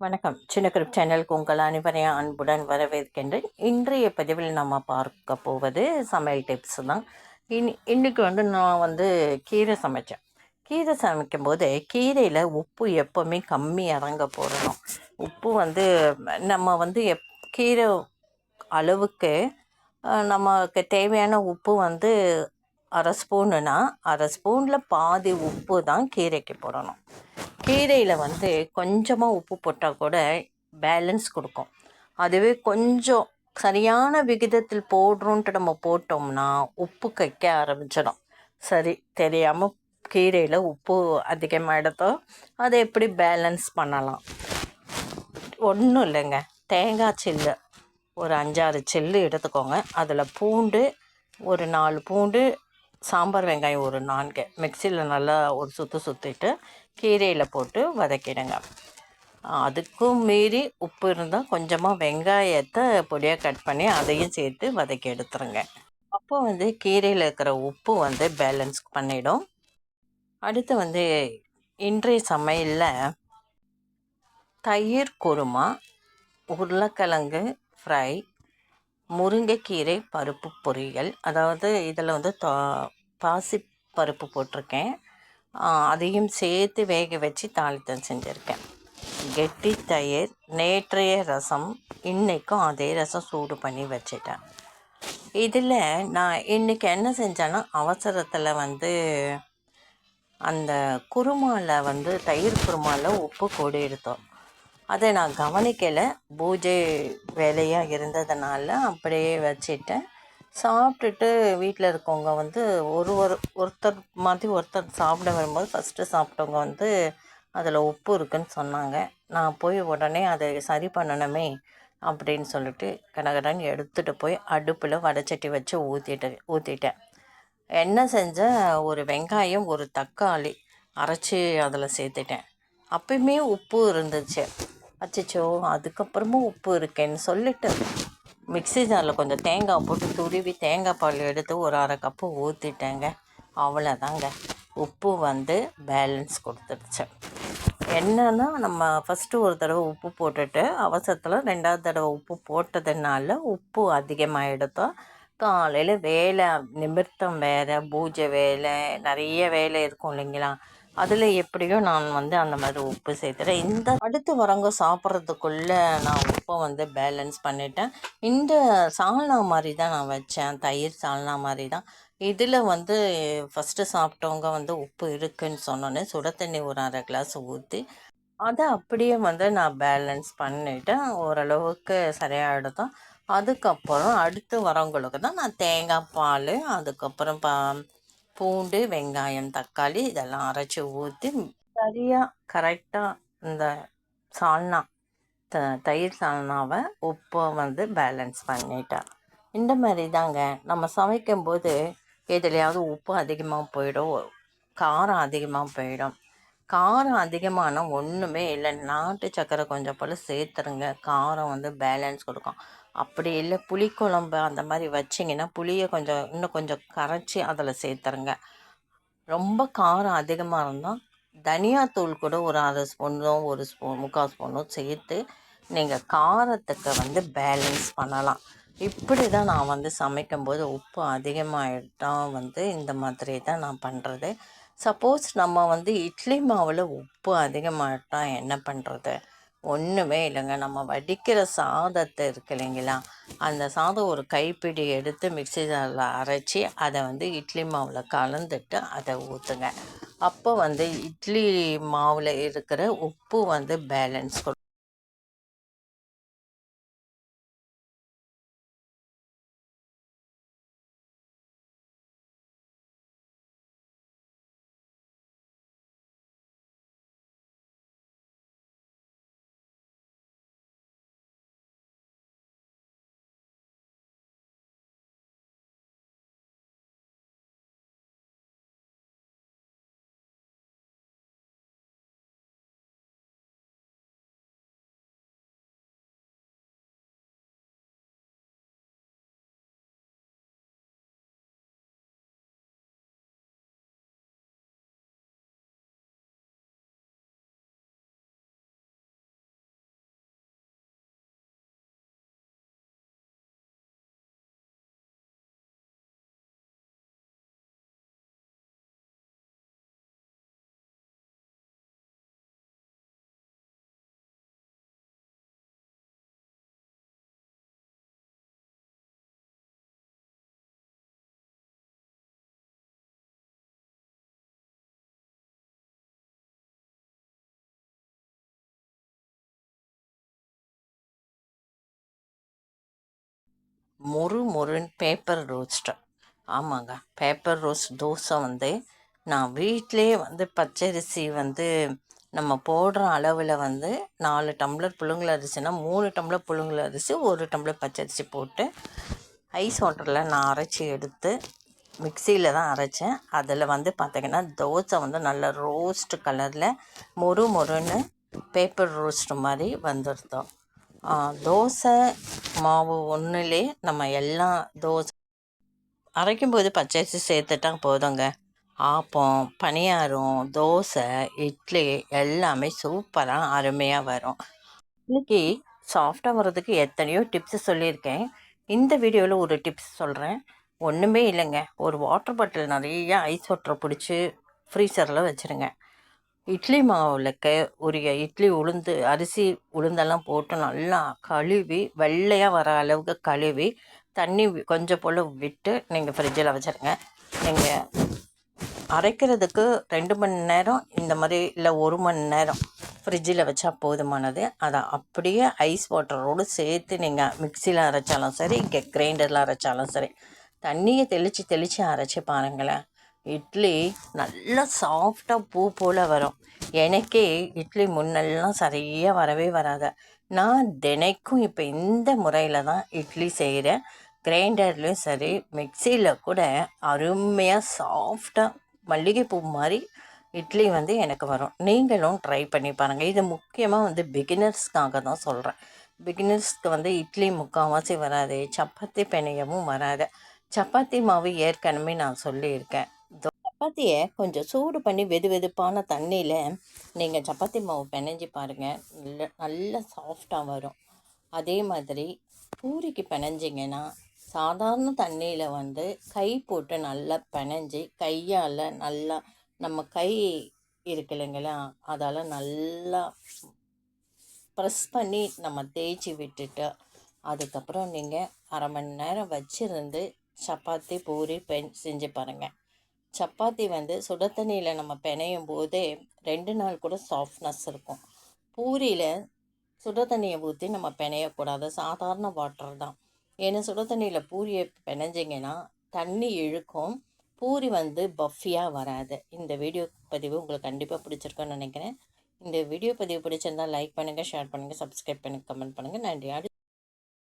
வணக்கம். சின்ன கிரிப் சேனலுக்கு உங்கள் அனைவரையும் அன்புடன் வரவேற்கின்றேன். இன்றைய பதிவில் நம்ம பார்க்க போவது சமையல் டிப்ஸ் தான். இன் இன்றைக்கி வந்து நான் வந்து கீரை சமைத்தேன் கீரை சமைக்கும் போது கீரையில் உப்பு எப்போவுமே கம்மி இறங்க போடணும். உப்பு வந்து நம்ம வந்து எப் கீரை அளவுக்கு நமக்கு தேவையான உப்பு வந்து அரை ஸ்பூனுனா அரை ஸ்பூனில் பாதி உப்பு தான் கீரைக்கு போடணும். கீரையில் வந்து கொஞ்சமாக உப்பு போட்டால் கூட பேலன்ஸ் கொடுக்கும். அதுவே கொஞ்சம் சரியான விகிதத்தில் போடுறோன்ட்டு நம்ம போட்டோம்னா உப்பு கைக்க ஆரம்பிச்சிடும். சரி தெரியாமல் கீரையில் உப்பு அதிகமாக எடுத்தோம் அதை எப்படி பேலன்ஸ் பண்ணலாம்? ஒன்றும் இல்லைங்க. தேங்காய் சில்லு. ஒரு அஞ்சாறு சில்லு எடுத்துக்கோங்க. அதில் பூண்டு ஒரு நாலு பூண்டு சாம்பார் வெங்காயம் ஒரு நான்கு. மிக்சியில் நல்லா ஒரு சுற்று சுற்றிட்டு கீரையில் போட்டு வதக்கிடுங்க. அதுக்கும் மீறி உப்பு இருந்தால் கொஞ்சமாக வெங்காயத்தை பொடியாக கட் பண்ணி அதையும் சேர்த்து வதக்கி எடுத்துருங்க. அப்போ வந்து கீரையில் இருக்கிற உப்பு வந்து பேலன்ஸ் பண்ணிடும். அடுத்து வந்து இன்றைய சமையலில் தயிர் குருமா உருளைக்கிழங்கு ஃப்ரை முருங்கைக்கீரை பருப்பு பொரியல். அதாவது இதில் வந்து தா பாசி பருப்பு போட்டிருக்கேன். அதையும் சேர்த்து வேக வச்சு தாளித்தம் செஞ்சுருக்கேன். கெட்டி தயிர் நேற்றைய ரசம் இன்றைக்கும் அதே ரசம் சூடு பண்ணி வச்சிட்டேன். இதில் நான் இன்றைக்கி என்ன செஞ்சேன்னா அவசரத்தில் வந்து அந்த குருமாவில் வந்து தயிர் குருமாவில் உப்பு கொடி எடுத்தோம். அதை நான் கவனிக்கலை. பூஜை வேலையாக இருந்ததுனால அப்படியே வச்சிட்டேன். சாப்பிட்டுட்டு வீட்டில் இருக்கவங்க வந்து ஒரு ஒரு ஒருத்தர் மாதிரி ஒருத்தர் சாப்பிட வரும்போது ஃபஸ்ட்டு சாப்பிட்டவங்க வந்து அதில் உப்பு இருக்குன்னு சொன்னாங்க. நான் போய் உடனே அதை சரி பண்ணணுமே அப்படின்னு சொல்லிட்டு கடகடன்னு எடுத்துகிட்டு போய் அடுப்பில் வடைச்சட்டி வச்சு ஊற்றிட்டு ஊற்றிட்டேன் என்ன செஞ்சேன் ஒரு வெங்காயம் ஒரு தக்காளி அரைச்சி அதில் சேர்த்துட்டேன். அப்பயுமே உப்பு இருந்துச்சு. அச்சச்சோ அதுக்கப்புறமும் உப்பு இருக்கேன்னு சொல்லிட்டு மிக்ஸி ஜாரில் கொஞ்சம் தேங்காய் போட்டு துருவி தேங்காய் பால் எடுத்து ஒரு அரை கப்பு ஊற்றிட்டேங்க அவ்வளோதாங்க உப்பு வந்து பேலன்ஸ் கொடுத்துருச்சு என்னன்னா நம்ம ஃபஸ்ட்டு ஒரு தடவை உப்பு போட்டுட்டு அவசரத்தில் ரெண்டாவது தடவை உப்பு போட்டதுனால உப்பு அதிகமாக எடுத்தோம் காலையில் வேலை நிமித்தம் வேறு பூஜை வேலை நிறைய வேலை இருக்கும் இல்லைங்களா? அதில் எப்படியோ நான் வந்து அந்த மாதிரி உப்பு சேர்த்துறேன். இந்த அடுத்து வரவங்க சாப்பிட்றதுக்குள்ளே நான் உப்பை வந்து பேலன்ஸ் பண்ணிட்டேன். இந்த சால்னா மாதிரி தான் நான் வச்சேன். தயிர் சால்னா மாதிரி தான். இதில் வந்து ஃபஸ்ட்டு சாப்பிட்டவங்க வந்து உப்பு இருக்குன்னு சொன்னோன்னே சுட தண்ணி ஒரு அரை கிளாஸ் ஊற்றி அதை அப்படியே வந்து நான் பேலன்ஸ் பண்ணிட்டேன். ஓரளவுக்கு சரியாகிடுதான் அதுக்கப்புறம் அடுத்து வரவங்களுக்கு தான் நான் தேங்காய் பால் அதுக்கப்புறம் பா பூண்டு வெங்காயம் தக்காளி இதெல்லாம் அரைச்சி ஊற்றி சரியாக கரெக்டாக இந்த சால்னா த தயிர் சால்னாவை உப்பை வந்து பேலன்ஸ் பண்ணிட்டேன் இந்த மாதிரி தாங்க நம்ம சமைக்கும்போது எதுலையாவது உப்பு அதிகமாக போயிடும் காரம் அதிகமாக போயிடும். காரம் அதிகமான ஒன்றுமே இல்லை. நாட்டு சக்கரை கொஞ்சம் போல் சேர்த்துருங்க. காரம் வந்து பேலன்ஸ் கொடுக்கும். அப்படி இல்லை புளிக்குழம்பு அந்த மாதிரி வச்சிங்கன்னா புளியை கொஞ்சம் இன்னும் கொஞ்சம் கரைச்சி அதில் சேர்த்துருங்க. ரொம்ப காரம் அதிகமாக இருந்தால் தனியாத்தூள் கூட ஒரு அரை ஸ்பூனோ ஒரு ஸ்பூன் முக்கால் ஸ்பூனோ சேர்த்து நீங்கள் காரத்துக்கு வந்து பேலன்ஸ் பண்ணலாம். இப்படி தான் நான் வந்து சமைக்கும்போது உப்பு அதிகமாகிட்டால் வந்து இந்த மாதிரி தான் நான் பண்ணுறது சப்போஸ் நம்ம வந்து இட்லி மாவில் உப்பு அதிகமாகிட்டால் என்ன பண்ணுறது ஒன்றுமே இல்லைங்க. நம்ம வடிக்கிற சாதத்தை இருக்கு இல்லைங்களா? அந்த சாதம் ஒரு கைப்பிடி எடுத்து மிக்சி ஜாரில் அரைச்சி அதை வந்து இட்லி மாவில் கலந்துட்டு அதை ஊற்றுங்க அப்போ வந்து இட்லி மாவில் இருக்கிற உப்பு வந்து பேலன்ஸ் கொடுக்கும் மொறு மொறுன்னு பேப்பர் ரோஸ்ட்டு ஆமாங்க பேப்பர் ரோஸ்ட் தோசை வந்து நான் வீட்டிலேயே வந்து பச்சரிசி வந்து நம்ம போடுற அளவில் வந்து நாலு டம்ளர் புழுங்கல் அரிசினா மூணு டம்ளர் புழுங்கல் அரிசி ஒரு டம்ளர் பச்சரிசி போட்டு ஐஸ் வாட்டரில் நான் அரைச்சி எடுத்து மிக்சியில் தான் அரைச்சேன். அதில் வந்து பார்த்திங்கன்னா தோசை வந்து நல்ல ரோஸ்ட் கலரில் மொறு மொறுன்னு பேப்பர் ரோஸ்ட் மாதிரி வந்துருந்தோம் தோசை மாவு ஒன்றுலே நம்ம எல்லாம் தோசை அரைக்கும்போது பச்சரிசி சேர்த்துட்டா போதுங்க. ஆப்பம் பணியாரம் தோசை இட்லி எல்லாமே சூப்பராக அருமையாக வரும். இன்றைக்கி சாஃப்டாக வர்றதுக்கு எத்தனையோ டிப்ஸு சொல்லியிருக்கேன். இந்த வீடியோவில் ஒரு டிப்ஸ் சொல்கிறேன் ஒன்றுமே இல்லைங்க. ஒரு வாட்டர் பாட்டில் நிறைய ஐஸ் வாட்டரை பிடிச்சி ஃப்ரீசரில் வச்சுருங்க. இட்லி மாவில் க உரிய இட்லி உளுந்து அரிசி உளுந்தெல்லாம் போட்டு நல்லா கழுவி வெள்ளையாக வர அளவுக்கு கழுவி தண்ணி கொஞ்சம் போல் விட்டு நீங்கள் ஃப்ரிட்ஜில் வச்சுருங்க. நீங்கள் அரைக்கிறதுக்கு ரெண்டு மணி நேரம் இந்த மாதிரி இல்லை ஒரு மணி நேரம் ஃப்ரிட்ஜில் வச்சா போதுமானது. அதை அப்படியே ஐஸ் வாட்டரோடு சேர்த்து நீங்கள் மிக்சியில் அரைச்சாலும் சரி இங்கே கிரைண்டரில் அரைச்சாலும் சரி தண்ணியை தெளித்து தெளித்து அரைச்சி பாருங்களேன். இட்லி நல்லா சாஃப்டாக பூ போல் வரும். எனக்கே இட்லி முன்னெல்லாம் சரியாக வரவே வராது. நான் தினைக்கும் இப்போ இந்த முறையில் தான் இட்லி செய்கிறேன் கிரைண்டர்லேயும் சரி மிக்சியில் கூட அருமையாக சாஃப்டாக மல்லிகைப்பூ மாதிரி இட்லி வந்து எனக்கு வரும். நீங்களும் ட்ரை பண்ணி பாருங்கள் இது முக்கியமாக வந்து பிகினர்ஸ்க்காக தான் சொல்கிறேன் பிகினர்ஸ்க்கு வந்து இட்லி முக்கால்வாசி வராது. சப்பாத்தி பிணையமும் வராது. சப்பாத்தி மாவு ஏற்கனவே நான் சொல்லியிருக்கேன். சப்பாத்தியை கொஞ்சம் சூடு பண்ணி வெது வெதுப்பான தண்ணியில் நீங்கள் சப்பாத்தி மாவு பிணைஞ்சி பாருங்கள் நல்ல நல்லா சாஃப்டாக வரும். அதே மாதிரி பூரிக்கு பிணைஞ்சிங்கன்னா சாதாரண தண்ணியில் வந்து கை போட்டு நல்லா பிணைஞ்சி கையால் நல்லா நம்ம கை இருக்கு இல்லைங்களா? அதால் நல்லா ப்ரெஸ் பண்ணி நம்ம தேய்ச்சி விட்டுட்டு அதுக்கப்புறம் நீங்கள் அரை மணி நேரம் வச்சுருந்து சப்பாத்தி பூரி பென் செஞ்சு பாருங்கள் சப்பாத்தி வந்து சுட தண்ணியில் நம்ம பிணையும் போதே ரெண்டு நாள் கூட சாஃப்ட்னஸ் இருக்கும். பூரியில் சுட தண்ணியை ஊற்றி நம்ம பிணையக்கூடாது சாதாரண வாட்டர் தான். ஏன்னா சுட தண்ணியில் பூரியை பிணைஞ்சிங்கன்னா தண்ணி இழுக்கும். பூரி வந்து பஃபியாக வராது. இந்த வீடியோ பதிவு உங்களுக்கு கண்டிப்பாக பிடிச்சிருக்குன்னு நினைக்கிறேன். இந்த வீடியோ பதிவு பிடிச்சிருந்தால் லைக் பண்ணுங்கள் ஷேர் பண்ணுங்கள் சப்ஸ்கிரைப் பண்ணுங்கள் கமெண்ட் பண்ணுங்கள் நன்றி.